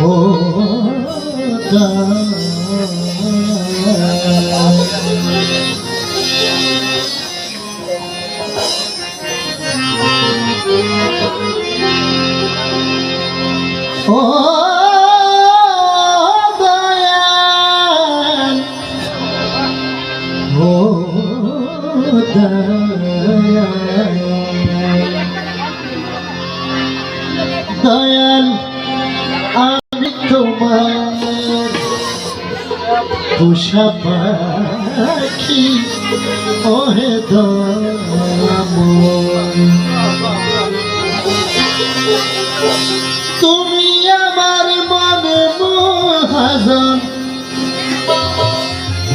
ও দয়াল দয়াল, আমি তোমার পোষা পাখি, ওহে তুমি আমার মনে মহাজন,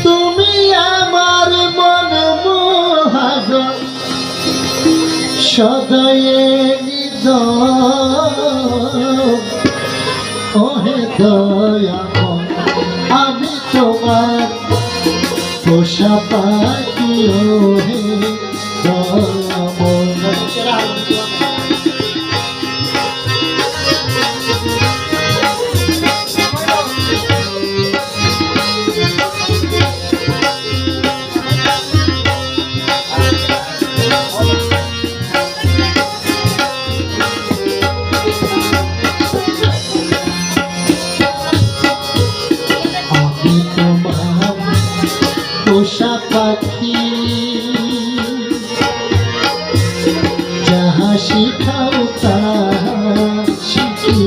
তুমি আমার মনে মহাজন, সদয়ে ওহে দয়া আমি তোমার পোষা পাখি ওহে যাহা শিখাও তাহা শিখি।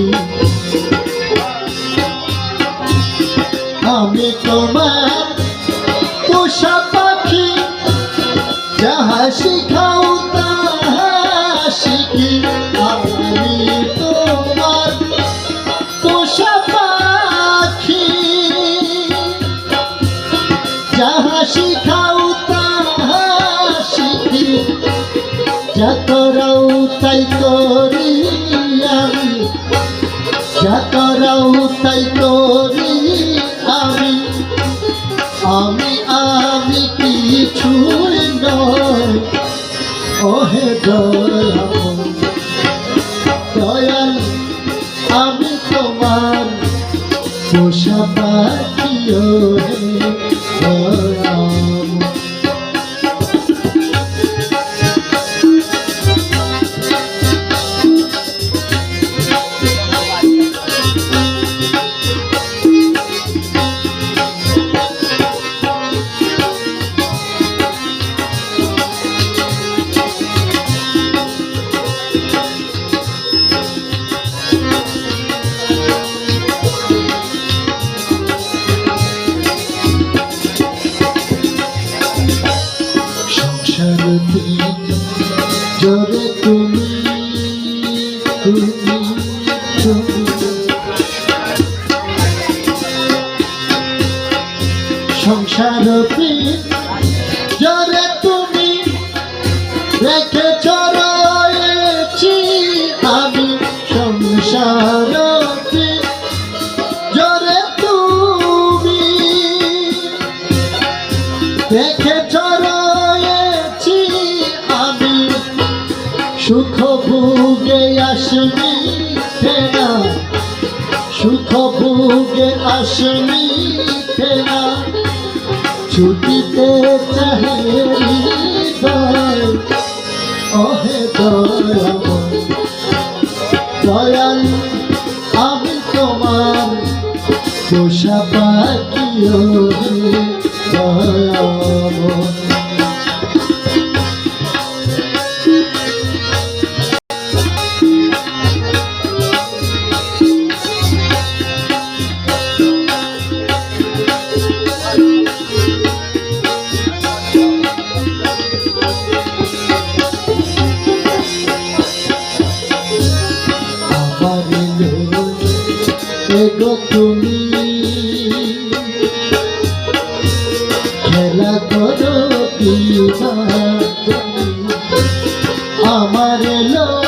আমি তোমার পোষা পাখি যাহা শিখাও তাহা কিছুই নয় ওহে দয়াল আমি তোমার পোষা পাখি সংসার জোরে তুমি রেখে চড়াইছি আমি সংসার জোরে তুমি দেখে চড়াইছি আমি সুখ ভুগে আসনি ফেরা। সুখ ভুগে আসনি ফেরা। ছুটিতে চাহে ওহে দয়াল আমি তোমার পোষা পাখি ওহে এগো তুমি খেলা করো আমার এলো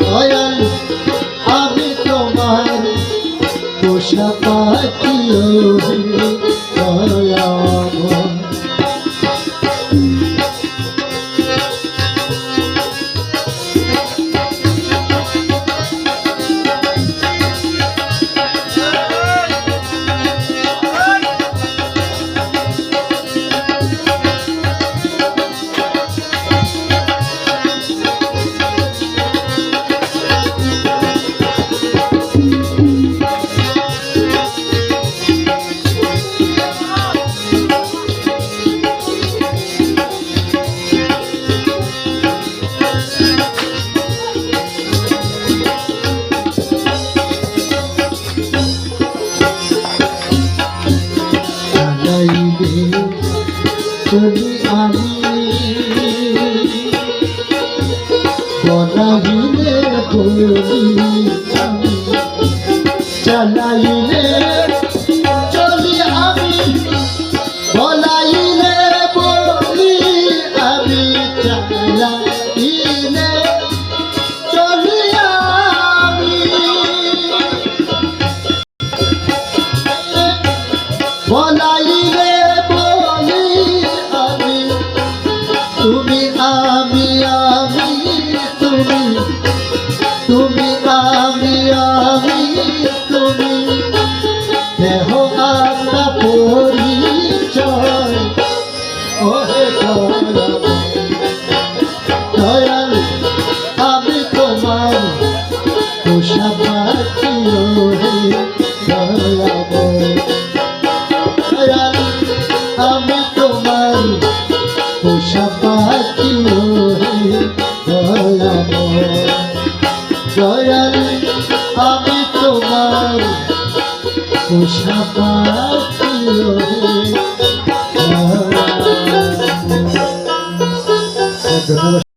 দয়াল আমি তোমার পোষা পাখি তুমি আমি বনাইলে বলি চালাইলে তোমার পোষা পাখি আমি তোমার পোষা পাখি দয়াল আমি তোমার পোষা পাখি ধন্যবাদ